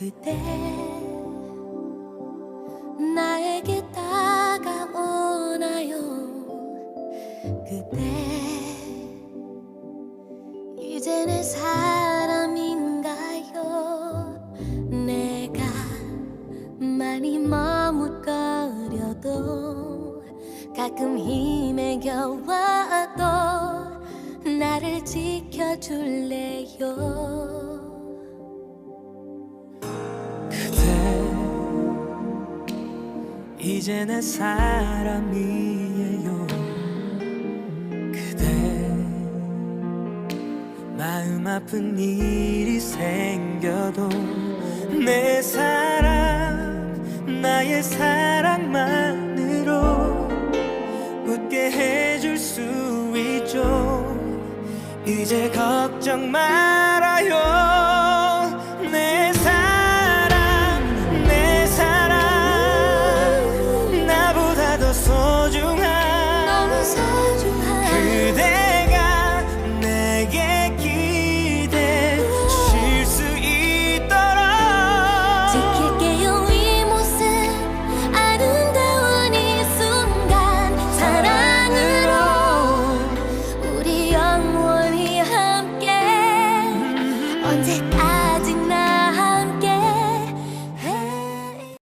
그대 나에게 다가오나요? 그대 이제 내 사람인가요? 내가 많이 머뭇거려도 가끔 힘에 겨워도 나를 지켜줄래요 이제 내 사람이에요. 그대 마음 아픈 일이 생겨도 내 사랑 나의 사랑만으로 웃게 해줄 수 있죠. 이제 걱정 말아요 언제